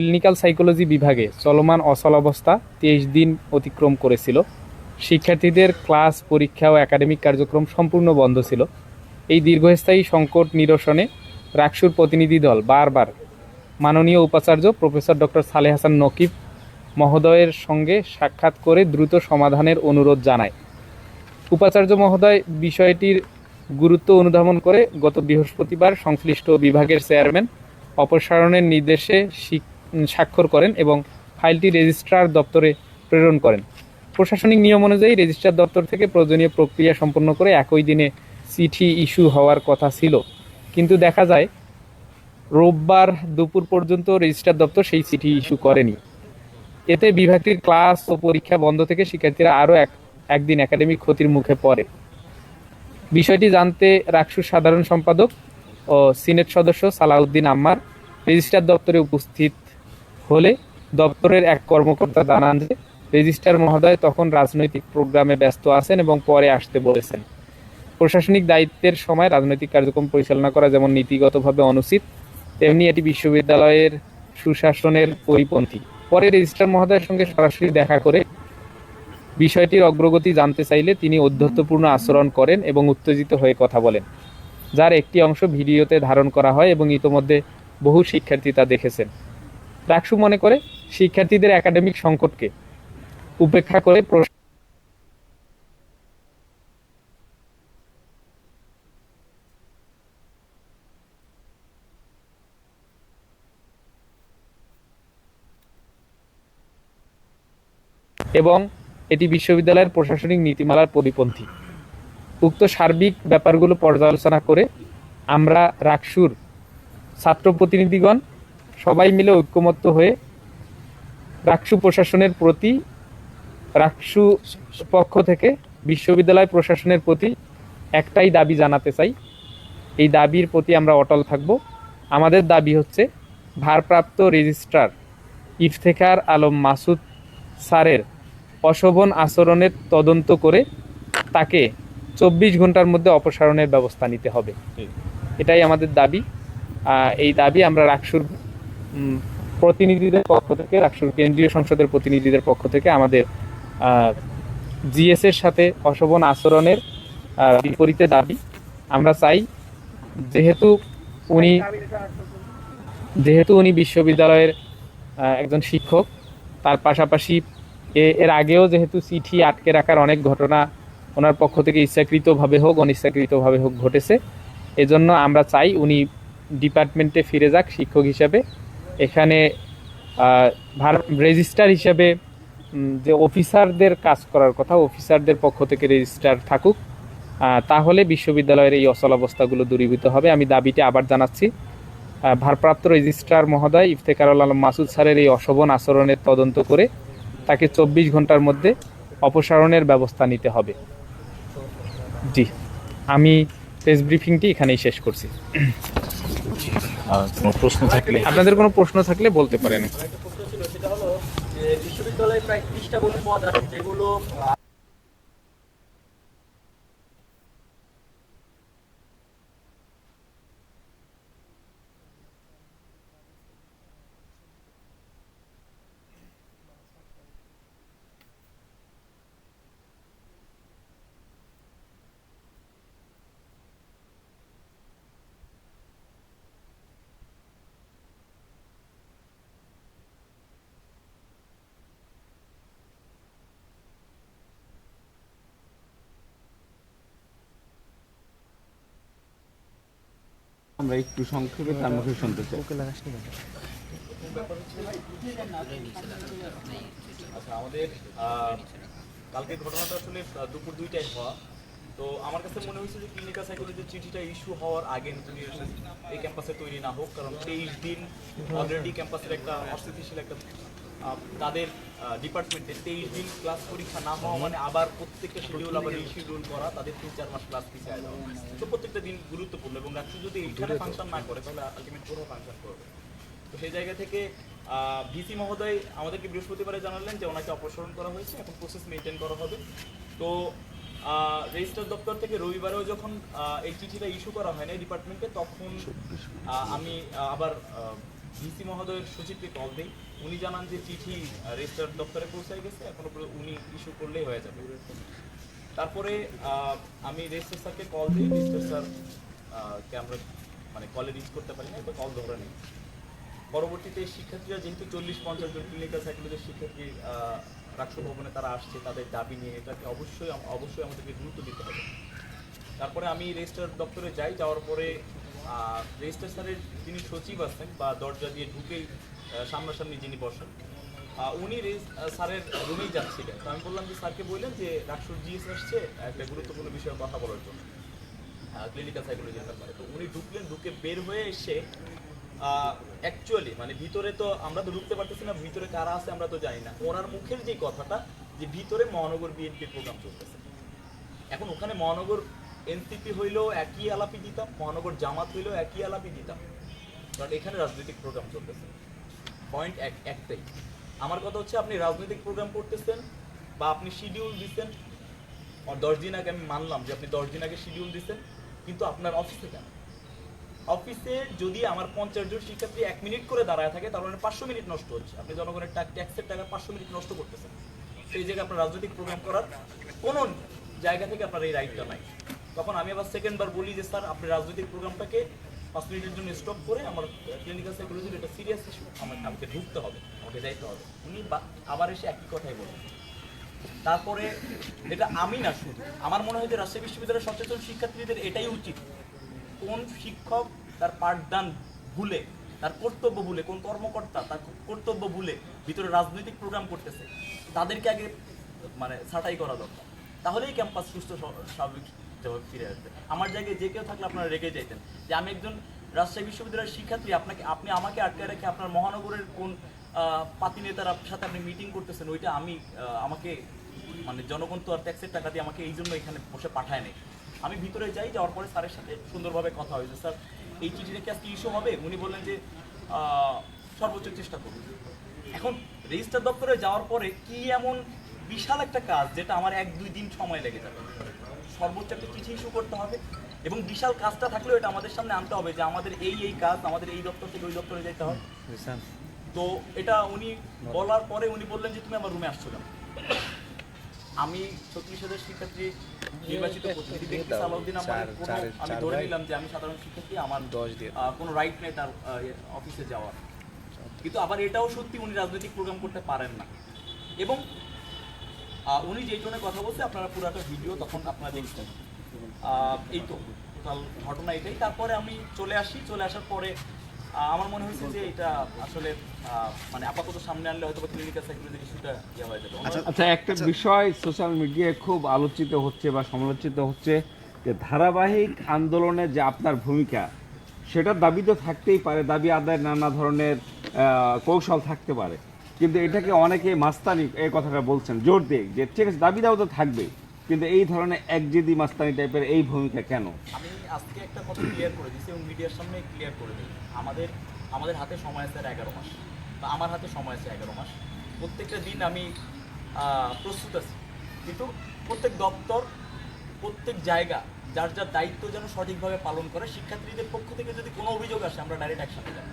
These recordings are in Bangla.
ক্লিনিক্যাল সাইকোলজি বিভাগে চলমান অচলাবস্থা তেইশ দিন অতিক্রম করেছিল। শিক্ষার্থীদের ক্লাস, পরীক্ষা ও একাডেমিক কার্যক্রম সম্পূর্ণ বন্ধ ছিল। এই দীর্ঘস্থায়ী সংকট নিরসনে রাকসুর প্রতিনিধি দল বারবার মাননীয় উপাচার্য প্রফেসর ডক্টর সালে হাসান নকিব মহোদয়ের সঙ্গে সাক্ষাৎ করে দ্রুত সমাধানের অনুরোধ জানায়। উপাচার্য মহোদয় বিষয়টির গুরুত্ব অনুধাবন করে গত বৃহস্পতিবার সংশ্লিষ্ট বিভাগের চেয়ারম্যান অপসারণের নির্দেশে স্বী- স্বাক্ষর করেন এবং ফাইলটি রেজিস্ট্রার দপ্তরে প্রেরণ করেন। প্রশাসনিক নিয়ম অনুযায়ী রেজিস্ট্রার দপ্তর থেকে প্রয়োজনীয় প্রক্রিয়া সম্পন্ন করে একই দিনে চিঠি ইস্যু হওয়ার কথা ছিল। কিন্তু দেখা যায়, রোববার দুপুর পর্যন্ত রেজিস্ট্রার দপ্তর সেই চিঠি ইস্যু করেনি। এতে বিভাগটির ক্লাস ও পরীক্ষা বন্ধ থেকে শিক্ষার্থীরা আরও এক, একদিন একাডেমিক ক্ষতির মুখে পড়ে। বিষয়টি জানতে রাকসুর সাধারণ সম্পাদক ও সিনেট সদস্য সালাউদ্দিন আম্মার রেজিস্ট্রার দপ্তরে উপস্থিত হলে দপ্তরের এক কর্মকর্তা জানান যে রেজিস্ট্রার মহোদয় তখন রাজনৈতিক প্রোগ্রামে ব্যস্ত আছেন এবং পরে আসতে বলেছেন। প্রশাসনিক দায়িত্বের সময় রাজনৈতিক কার্যক্রম পরিচালনা করা যেমন নীতিগতভাবে অনুচিত, তেমনি এটি বিশ্ববিদ্যালয়ের সুশাসনের পরিপন্থী। পরে রেজিস্ট্রার মহোদয়ের সঙ্গে সরাসরি দেখা করে বিষয়টির অগ্রগতি জানতে চাইলে তিনি ঔদ্ধত্যপূর্ণ আচরণ করেন এবং উত্তেজিত হয়ে কথা বলেন, যার একটি অংশ ভিডিওতে ধারণ করা হয় এবং ইতোমধ্যে বহু শিক্ষার্থী তা দেখেছেন। রাকসু মনে করে শিক্ষার্থীদের একাডেমিক সংকটকে উপেক্ষা করে এবং এটি বিশ্ববিদ্যালয়ের প্রশাসনিক নীতিমালার পরিপন্থী। উক্ত সার্বিক ব্যাপারগুলো পর্যালোচনা করে আমরা রাকসুর ছাত্র প্রতিনিধিগণ সবাই মিলে ঐক্যমত্য হয়ে রাকসু প্রশাসনের প্রতি রাকসু পক্ষ থেকে বিশ্ববিদ্যালয় প্রশাসনের প্রতি একটাই দাবি জানাতে চাই। এই দাবির প্রতি আমরা অটল থাকব। আমাদের দাবি হচ্ছে, ভারপ্রাপ্ত রেজিস্ট্রার ইফতেখার আলম মাসুদ স্যারের অশোভন আচরণের তদন্ত করে তাকে চব্বিশ ঘণ্টার মধ্যে অপসারণের ব্যবস্থা নিতে হবে। এটাই আমাদের দাবি। এই দাবি আমরা রাকসুর প্রতিনিধিদের পক্ষ থেকে রাকসুর কেন্দ্রীয় সংসদের প্রতিনিধিদের পক্ষ থেকে আমাদের জিএস এর সাথে অশোভন আচরণের বিপরীতে দাবি আমরা চাই, যেহেতু উনি যেহেতু উনি বিশ্ববিদ্যালয়ের একজন শিক্ষক, তার পাশাপাশি এর আগেও যেহেতু চিঠি আটকে রাখার অনেক ঘটনা ওনার পক্ষ থেকে ইচ্ছাকৃতভাবে হোক, অনিচ্ছাকৃতভাবে হোক, ঘটেছে, এজন্য আমরা চাই উনি ডিপার্টমেন্টে ফিরে যাক শিক্ষক হিসাবে। এখানে রেজিস্ট্রার হিসাবে যে অফিসারদের কাজ করার কথা, অফিসারদের পক্ষ থেকে রেজিস্ট্রার থাকুক তাহলে বিশ্ববিদ্যালয়ের এই অচলাবস্থাগুলো দূরীভূত হবে। আমি দাবিটি আবার জানাচ্ছি। ভারপ্রাপ্ত রেজিস্ট্রার মহোদয় ইফতেকারুল আলম মাসুদ স্যারের এই অশোভন আচরণের তদন্ত করে, তাকে চব্বিশ ঘণ্টার মধ্যে অপসারণের ব্যবস্থা নিতে হবে। জি, আমি প্রেস ব্রিফিংটি এখানেই শেষ করছি। কোনো প্রশ্ন থাকলে আপনাদের কোনো প্রশ্ন থাকলে বলতে পারেন। একটা প্রশ্ন ছিল সেটা হলো যে বিশ্ববিদ্যালয়ে প্রায় ত্রিশটা মতো পদ আছে যেগুলো আমরা একটু সংক্ষেপে তার মুখে শুনতে চাই। আচ্ছা আমাদের কালকের কালকে ঘটনাটা আসলে দুপুর দুইটায় হওয়া। তো আমার কাছে মনে হয়েছে যে ক্লিনিক্যাল সাইকোলজির চিঠিটা ইস্যু হওয়ার আগে যদি এই ক্যাম্পাসে তৈরি না হোক কারণ তেইশ দিন অলরেডি ক্যাম্পাসের একটা অস্থিতিশীল একটা তাদের ডিপার্টমেন্টে তেইশ দিন ক্লাস পরীক্ষা না হওয়া মানে আবার প্রত্যেকটা শিডিউল আবার রিশিডিউল করা তাদের তিন চার মাস ক্লাস পিছিয়ে যাওয়া তো প্রত্যেকটা দিন গুরুত্বপূর্ণ এবং রাত্রি যদি এইখানে ফাংশন না করে তাহলে আলটিমেট কোনো ফাংশন করবে তো সেই জায়গা থেকে ভিসি মহোদয় আমাদেরকে বৃহস্পতিবারে জানালেন যে ওনাকে অপসারণ করা হয়েছে এখন প্রসেস মেনটেন করা হবে। তো রেজিস্টার দপ্তর থেকে রবিবারেও যখন এই চিঠিটা ইস্যু করা হয় না ডিপার্টমেন্টে তখন আমি আবার ডিসি মহোদয়ের সচিবকে কল দিই। উনি জানান যে চিঠি রেজিস্টার দপ্তরে পৌঁছায় গেছে, এখন উনি ইস্যু করলেই হয়ে যাবে। তারপরে আমি রেজিস্টার স্যারকে কল দিই রেজিস্টার স্যার কে আমরা মানে কলে রিচ করতে পারি না তো কল ধরে নেই। পরবর্তীতে শিক্ষার্থীরা যেহেতু চল্লিশ পঞ্চাশ জন ক্লিনিক্যাল সাইকোলজির শিক্ষার্থী রাষ্ট্র ভবনে তারা আসছে, তাদের দাবি নিয়ে এটাকে অবশ্যই অবশ্যই আমাদেরকে গুরুত্ব দিতে হবে। তারপরে আমি রেজিস্টার দপ্তরে যাই, যাওয়ার পরে রেজিস্টার স্যারের যিনি সচিব আছেন বা দরজা দিয়ে ঢুকেই সামনাসামনি যিনি বসেন উনি স্যারের রুমেই যাচ্ছিলেন। তো আমি বললাম যে, স্যারকে বললেন যে রাষ্ট্র জিএস আসছে, একটা গুরুত্বপূর্ণ বিষয়ে কথা বলার জন্য ক্লিনিক্যাল সাইকোলজির ব্যাপারে। তো উনি ঢুকলেন, ঢুকে বের হয়ে এসে অ্যাকচুয়ালি মানে ভিতরে তো আমরা তো ঢুকতে পারতেছি না, ভিতরে কারা আছে আমরা তো জানি না। ওনার মুখের যে কথাটা, যে ভিতরে মহানগর বিএনপি প্রোগ্রাম চলতেছে। এখন ওখানে মহানগর এনসিপি হইলেও একই আলাপি দিতাম, মহানগর জামাত হইলেও একই আলাপি দিতাম। কারণ এখানে রাজনৈতিক প্রোগ্রাম চলতেছে। পয়েন্ট এক, একটাই। আমার কথা হচ্ছে, আপনি রাজনৈতিক প্রোগ্রাম করতেছেন বা আপনি শিডিউল দিচ্ছেন দশ দিন আগে আমি মানলাম যে আপনি দশ দিন আগে শিডিউল দিচ্ছেন কিন্তু আপনার অফিসে কেন? অফিসে যদি আমার পঞ্চাশ জন শিক্ষার্থী এক মিনিট করে দাঁড়ায় থাকে তার মানে পাঁচশো মিনিট নষ্ট হচ্ছে। আপনি জনগণের ট্যাক্সের টাকা পাঁচশো মিনিট নষ্ট করতেছেন। সেই জায়গায় আপনার রাজনৈতিক প্রোগ্রাম করার কোনো জায়গা থেকে আপনার এই রাইটটা নাই। তখন আমি আবার সেকেন্ড বার বলি যে, স্যার, আপনি রাজনৈতিক প্রোগ্রামটাকে পাঁচ মিনিটের জন্য স্টপ করে আমার ক্লিনিক্যাল সাইকোলজির এটা সিরিয়াস ইস্যু আমাকে আমাকে ঢুকতে হবে, আমাকে যাইতে হবে। উনি আবার এসে একই কথাই বলেন তারপরে এটা আমি না শুধু, আমার মনে হয় যে রাজশাহী বিশ্ববিদ্যালয়ের সচেতন শিক্ষার্থীদের এটাই উচিত। কোন শিক্ষক তার পাঠদান ভুলে, তার কর্তব্য ভুলে, কোন কর্মকর্তা তার কর্তব্য ভুলে ভিতরে রাজনৈতিক প্রোগ্রাম করতেছে, তাদেরকে আগে মানে ছাঁটাই করা দরকার। তাহলেই ক্যাম্পাস সুস্থ, স্বাভাবিক ফিরে আসবে। আমার জায়গায় যে কেউ থাকলে আপনারা রেগে যেতেন যে আমি একজন রাজশাহী বিশ্ববিদ্যালয়ের শিক্ষার্থী, আপনাকে, আপনি আমাকে আটকে রেখে আপনার মহানগরের কোন পাতি নেতার সাথে আপনি মিটিং করতেছেন, ওইটা আমি আমাকে মানে জনগণ তো আর ট্যাক্সের টাকা দিয়ে আমাকে এই জন্য এখানে বসে পাঠায় নেই। আমি ভিতরে যাই, যাওয়ার পরে স্যারের সাথে সুন্দরভাবে কথা হয়েছে। স্যার, এই চিঠিটা কি আজকে ইস্যু হবে? উনি বললেন যে সর্বোচ্চ চেষ্টা করুন। এখন রেজিস্টার দপ্তরে যাওয়ার পরে কি এমন বিশাল একটা কাজ যেটা আমার এক দুই দিন সময় লেগে যাবে? সর্বোচ্চ একটা চিঠি ইস্যু করতে হবে এবং বিশাল কাজটা থাকলেও এটা আমাদের সামনে আনতে হবে যে আমাদের এই এই কাজ আমাদের এই দপ্তর থেকে ওই দপ্তরে যেতে হবে। তো এটা উনি বলার পরে উনি বললেন যে তুমি আমার রুমে আসছো কেন? আমি ছত্রিশ হাজার শিক্ষার্থী নির্বাচিত প্রতিনিধি ব্যক্তি সালাউদ্দিন আমার আমি ধরে নিলাম যে আমি সাধারণ শিক্ষার্থী আমার আহ, কোনো রাইট নেই তার অফিসে যাওয়ার। কিন্তু আবার এটাও সত্যি উনি রাজনৈতিক প্রোগ্রাম করতে পারেন না। এবং উনি যেই টোনে কথা বলছে আপনারা পুরাটা ভিডিও তখন আপনারা দেখছেন। এই তো টোটাল ঘটনা এটাই। তারপরে আমি চলে আসি। চলে আসার পরে আমার মনে হয়েছে যে এটা আসলে মানে আপাতত সামনে আনলে হয়তো ক্লিনিক্যাল সাইকোলজির ইস্যুটা ইয়ে হয়ে যাবে। আচ্ছা একটা বিষয় সোশ্যাল মিডিয়ায় খুব আলোচিত হচ্ছে বা সমালোচিত হচ্ছে যে ধারাবাহিক আন্দোলনে যে আপনার ভূমিকা সেটার দাবি তো থাকতেই পারে। দাবি আদায়ের নানা ধরনের কৌশল থাকতে পারে। কিন্তু এটাকে অনেকে মাস্তানি এই কথাটা বলছেন, জোর দিয়ে, যে ঠিক আছে দাবি দাও তো থাকবে, কিন্তু এই ধরনের একজেদি মাস্তানি টাইপের এই ভূমিকা কেন? আমি আজকে একটা কথা ক্লিয়ার করে দিচ্ছি এবং মিডিয়ার সামনে ক্লিয়ার করে দিই। আমাদের আমাদের হাতে সময় আছে এগারো মাস। বা আমার হাতে সময় আছে এগারো মাস। প্রত্যেকটা দিন আমি প্রস্তুত আছি। কিন্তু প্রত্যেক দপ্তর, প্রত্যেক জায়গা, যার যার দায়িত্ব যেন সঠিকভাবে পালন করে, শিক্ষার্থীদের পক্ষ থেকে যদি কোনো অভিযোগ আসে, আমরা ডাইরেক্ট অ্যাকশনে যাব।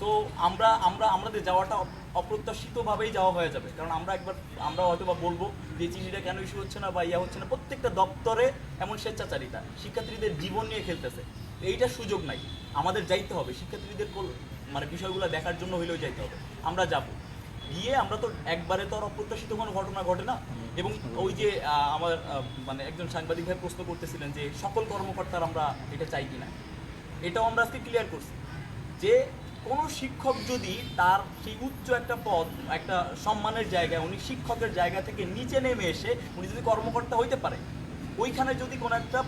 সো আমরা আমরা, আমাদের যাওয়াটা অপ্রত্যাশিতভাবেই যাওয়া হয়ে যাবে। কারণ আমরা একবার, আমরা হয়তো বা বলব যে চিঠিটা কেন ইস্যু হচ্ছে না বা ইয়া হচ্ছে না। প্রত্যেকটা দপ্তরে এমন স্বেচ্ছাচারিতা। শিক্ষার্থীদের জীবন নিয়ে খেলতেছে। এইটা সুযোগ নাই। আমাদের যাইতে হবে। শিক্ষার্থীদের মানে বিষয়গুলো দেখার জন্য হইলেও যাইতে হবে। আমরা যাব। গিয়ে আমরা তো একবারে তো আর অপ্রত্যাশিত কোনো ঘটনা ঘটে না। এবং ওই যে আমার মানে একজন সাংবাদিক ভাই প্রশ্ন করতেছিলেন যে সকল কর্মকর্তার আমরা এটা চাই কিনা। এটাও আমরা আজকে ক্লিয়ার করছি। যে কোনো শিক্ষক যদি তার সেই উচ্চ একটা পদ, একটা সম্মানের জায়গায়, উনি শিক্ষকের জায়গা থেকে নিচে নেমে এসে উনি যদি কর্মকর্তা হইতে পারে, ওইখানে যদি কোনো একটা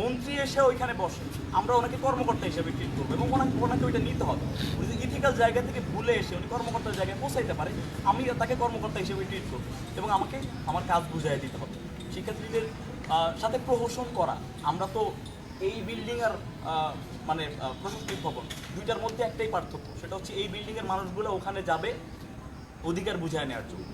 মন্ত্রী এসে ওইখানে বসে, আমরা ওনাকে কর্মকর্তা হিসেবে ট্রিট করব এবং ওনাকে ওনাকে ওইটা নিতে হবে। উনি যদি ইথিক্যাল জায়গা থেকে ভুলে এসে উনি কর্মকর্তার জায়গায় পৌঁছাইতে পারে, আমি তাকে কর্মকর্তা হিসেবে ট্রিট করব এবং আমাকে আমার কাজ বুঝাই দিতে হবে। শিক্ষার্থীদের সাথে প্রহসন করা, আমরা তো এই বিল্ডিং আর মানে প্রশাসনিক ভবন দুইটার মধ্যে একটাই পার্থক্য। সেটা হচ্ছে এই বিল্ডিং এর মানুষগুলো ওখানে যাবে অধিকার বুঝায় নেওয়ার জন্য।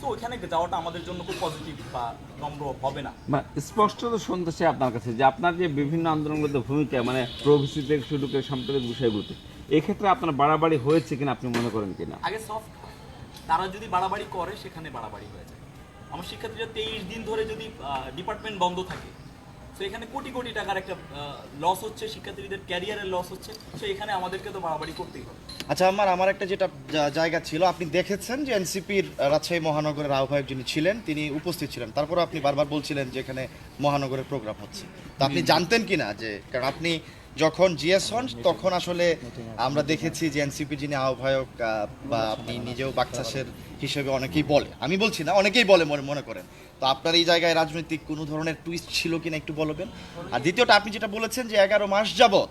তো ওইখানে যাওয়াটা আমাদের জন্য খুব পজিটিভ বা নম্র হবে না। মানে স্পষ্ট তো শুনতেছে আপনার কাছে যে আপনার যে বিভিন্ন আন্দোলনগুলোতে ভূমিকা মানে প্রভিসি থেকে শুরু করে সাম্প্রদায়িক বিষয়গুলোতে এক্ষেত্রে আপনার বাড়াবাড়ি হয়েছে কিনা আপনি মনে করেন কিনা? আগে সফট তারা যদি বাড়াবাড়ি করে সেখানে বাড়াবাড়ি হয়ে যায়। আমার শিক্ষার্থীরা তেইশ দিন ধরে যদি ডিপার্টমেন্ট বন্ধ থাকে তো এখানে কোটি কোটি টাকার একটা লস হচ্ছে শিক্ষার্থীদের ক্যারিয়ারের লস হচ্ছে তো এখানে আমাদেরকে তো বাড়াবাড়ি করতেই হবে। আচ্ছা আমার আমার একটা যেটা জায়গা ছিল আপনি দেখেছেন যে এনসিপির রাজশাহী মহানগরের আহ্বায়ক যিনি ছিলেন তিনি উপস্থিত ছিলেন। তারপর আপনি বারবার বলছিলেন যে এখানে মহানগরের প্রোগ্রাম হচ্ছে। তো আপনি জানতেন কি না যে কারণ আপনি যখন জিএস হন তখন আসলে আমরা দেখেছি যে এনসিপি যিনি আহ্বায়ক বা আপনি নিজেও বাকচাষের হিসেবে অনেকেই বলে। আমি বলছি না অনেকেই বলে মনে মনে করেন। তো আপনার এই জায়গায় রাজনৈতিক কোনো ধরনের টুইস্ট ছিল কিনা একটু বলবেন? আর দ্বিতীয়টা, আপনি যেটা বলেছেন যে এগারো মাস যাবত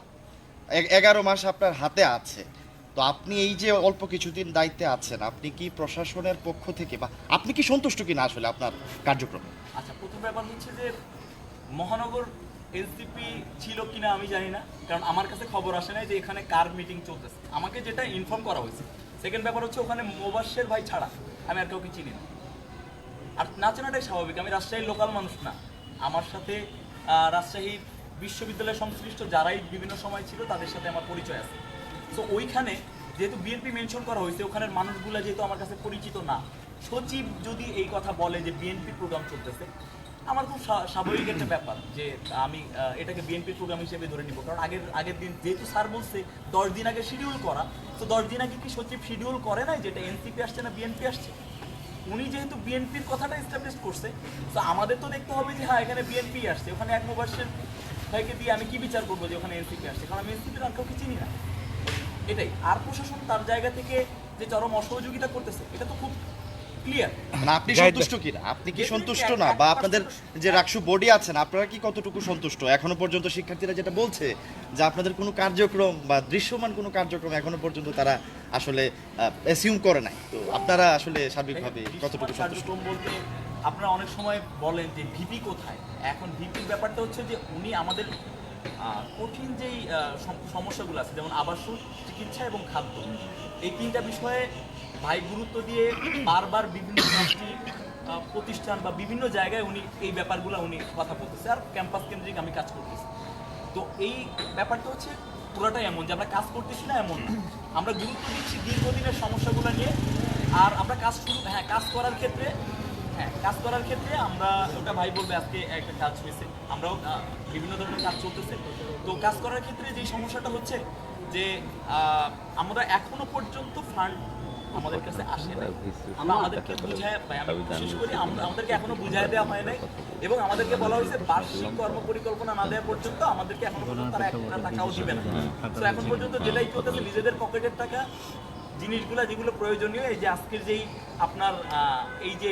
এ- এগারো মাস আপনার হাতে আছে। তো আপনি এই যে অল্প কিছুদিন দায়িত্বে আছেন, আপনি কি প্রশাসনের পক্ষ থেকে বা আপনি কি সন্তুষ্ট কিনা আসলে আপনার কার্যক্রমে? আচ্ছা প্রথম ব্যাপার হচ্ছে যে মহানগর এনসিপি ছিল কিনা আমি জানি না, কারণ আমার কাছে খবর আসে নাই যে এখানে কার মিটিং চলতেছে। আমাকে যেটা ইনফর্ম করা হয়েছে। সেকেন্ড ব্যাপার হচ্ছে ওখানে মোবাশ্বের ভাই ছাড়া আমি আর কাউকে চিনি না। আর না চেনাটাই স্বাভাবিক, আমি রাজশাহীর লোকাল মানুষ না। আমার সাথে রাজশাহী বিশ্ববিদ্যালয় সংশ্লিষ্ট যারাই বিভিন্ন সময় ছিল, তাদের সাথে আমার পরিচয় আছে। তো ওইখানে যেহেতু বিএনপি মেনশন করা হয়েছে, ওখানের মানুষগুলো যেহেতু আমার কাছে পরিচিত না, সচিব যদি এই কথা বলে যে বিএনপি প্রোগ্রাম চলতেছে, আমার খুব স্বাভাবিক একটা ব্যাপার যে আমি এটাকে বিএনপি প্রোগ্রাম হিসেবে ধরে নিব। কারণ আগের আগের দিন যেহেতু স্যার বলছে, দশ দিন আগে শিডিউল করা, তো দশ দিন আগে কি সচিব শিডিউল করে নাই যেটা এনসিপি আসছে না বিএনপি আসছে? উনি যেহেতু বিএনপির কথাটা এস্টাবলিশ করছে, তো আমাদের তো দেখতে হবে যে হ্যাঁ এখানে বিএনপি আসছে। ওখানে এক মুবাসের ভাইকে দিয়ে আমি কি বিচার করব যে, ওখানে এনসিপি আসছে? কারণ আমি এনসিপির আর কাউকে চিনি না। এটাই। আর প্রশাসন তার জায়গা থেকে যে চরম অসহযোগিতা করতেছে, এটা তো খুব ক্লিয়ার মানে আপনি সন্তুষ্ট কিনা? আপনি কি সন্তুষ্ট না? বা আপনাদের যে রাকসু বডি আছেন আপনারা কি কতটুকু সন্তুষ্ট? এখনও পর্যন্ত শিক্ষার্থীরা যেটা বলছে যে আপনাদের কোনো কার্যক্রম বা দৃশ্যমান কোনো কার্যক্রম এখনও পর্যন্ত তারা আসলে অ্যাসিউম করে নাই। তো আপনারা আসলে সার্বিকভাবে কতটুকু সন্তুষ্ট? বলতে আপনারা অনেক সময় বলেন যে ভিপি কোথায়? এখন ভিপির ব্যাপারটা হচ্ছে যে উনি আমাদের কঠিন যেই সমস্যাগুলো আছে, যেমন আবাসন, চিকিৎসা এবং খাদ্য, এই তিনটা বিষয়ে ভাই গুরুত্ব দিয়ে বারবার বিভিন্ন প্রতিষ্ঠান বা বিভিন্ন জায়গায় উনি এই ব্যাপারগুলো উনি কথা বলতেছে। আর ক্যাম্পাস কেন্দ্রিক আমি কাজ করতেছি। তো এই ব্যাপারটা হচ্ছে পুরোটাই এমন যে আমরা কাজ করতেছি না এমন। আমরা গুরুত্ব দিচ্ছি দীর্ঘদিনের সমস্যাগুলো নিয়ে। আর আমরা কাজ শুরু হ্যাঁ কাজ করার ক্ষেত্রে হ্যাঁ কাজ করার ক্ষেত্রে আমরা ওটা ভাই বলবে আজকে একটা কাজ হয়েছে। আমরাও বিভিন্ন ধরনের কাজ চলতেছে। তো কাজ করার ক্ষেত্রে যে সমস্যাটা হচ্ছে যে আমরা এখনও পর্যন্ত ফান্ড আমাদের কাছে আসে নাই। আমরা আমাদেরকে বুঝায় আমি বিশেষ করে আমাদেরকে এখনও বুঝায় দেওয়া হয় নাই। এবং আমাদেরকে বলা হয়েছে বার্ষিক কর্ম পরিকল্পনা না দেওয়া পর্যন্ত আমাদেরকে এখনও পর্যন্ত তারা একটা টাকাও দিবে না। তো এখন পর্যন্ত যেটাই চলতেছে নিজেদের পকেটের টাকা জিনিসগুলো যেগুলো প্রয়োজনীয় এই যে আজকের যেই আপনার আহ, এই যে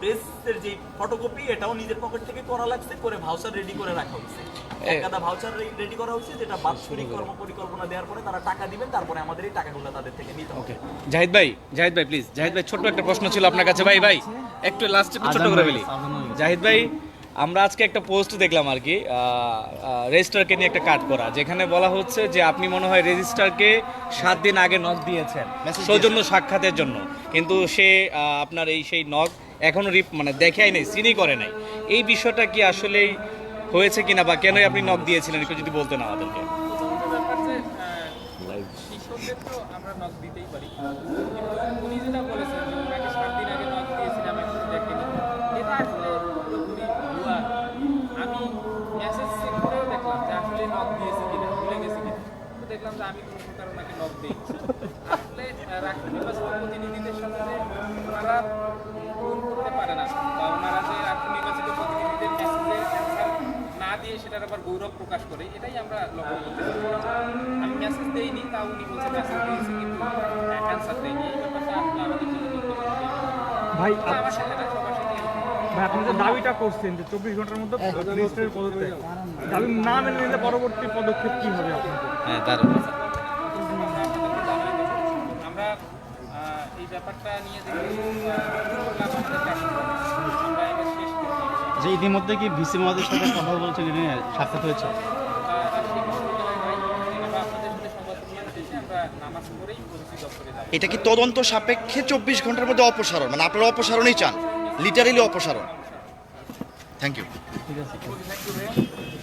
প্রেসের যে ফটোকপি এটাও নিজের পকেট থেকে করা লাগছে করে ভাউচার রেডি করে রাখা হয়েছে। এক গাদা ভাউচার রেডি করা হয়েছে যেটা বাৎসরিক কর্ম পরিকল্পনা দেওয়ার পরে তারা টাকা দিবেন তারপরে আমাদের এই টাকাগুলো তাদের থেকে নিতে হবে। জাহিদ ভাই জাহিদ ভাই প্লিজ জাহিদ ভাই ছোট্ট একটা প্রশ্ন ছিল আপনার কাছে। ভাই ভাই একটু লাস্ট একটু ছোট করে ফেলি জাহিদ ভাই আমরা আজকে একটা পোস্ট দেখলাম আর কি রেজিস্টারকে নিয়ে একটা কাট করা যেখানে বলা হচ্ছে যে আপনি মনে হয় রেজিস্টারকে সাত দিন আগে নখ দিয়েছেন সৌজন্য সাক্ষাতের জন্য। কিন্তু সে আপনার এই সেই নখ এখনও রিপ মানে দেখাই নাই সিনই করে নাই। এই বিষয়টা কি আসলেই হয়েছে কিনা বা কেনই আপনি নখ দিয়েছিলেন একটু যদি বলতেন আমাদেরকে। প্রতিনিধিদের সাথে ওনারা ফোন করতে পারে না বা ওনারা যে নির্বাচিত প্রতিনিধিদের মেসেজের অ্যান্সার না দিয়ে সেটার আবার গৌরব প্রকাশ করে এটাই আমরা লক্ষ্য করতে আমি মেসেজ দেইনি তা উনি বলছে মেসেজ দিয়েছি কিন্তু অ্যান্সার দেয়নি এই ব্যাপারটা আসলে আমাদের জন্য ভাই আমার সাথে না সবার সাথে আপনি যে দাবিটা করছেন যে চব্বিশ ঘণ্টার মধ্যে পদত্যাগ দাবি না মেনে নিলে পরবর্তী পদক্ষেপ কি হবে আপনাদের? হ্যাঁ দারুণ। যে ইতিমধ্যে কি ভিসি মহাদের সাথে কথা বলছে নিয়ে সাক্ষাৎ হয়েছে এটা কি তদন্ত সাপেক্ষে চব্বিশ ঘণ্টার মধ্যে অপসারণ মানে আপনারা অপসারণই চান লিটারেলি অপসারণ থ্যাংক ইউ ঠিক আছে থ্যাংক ইউ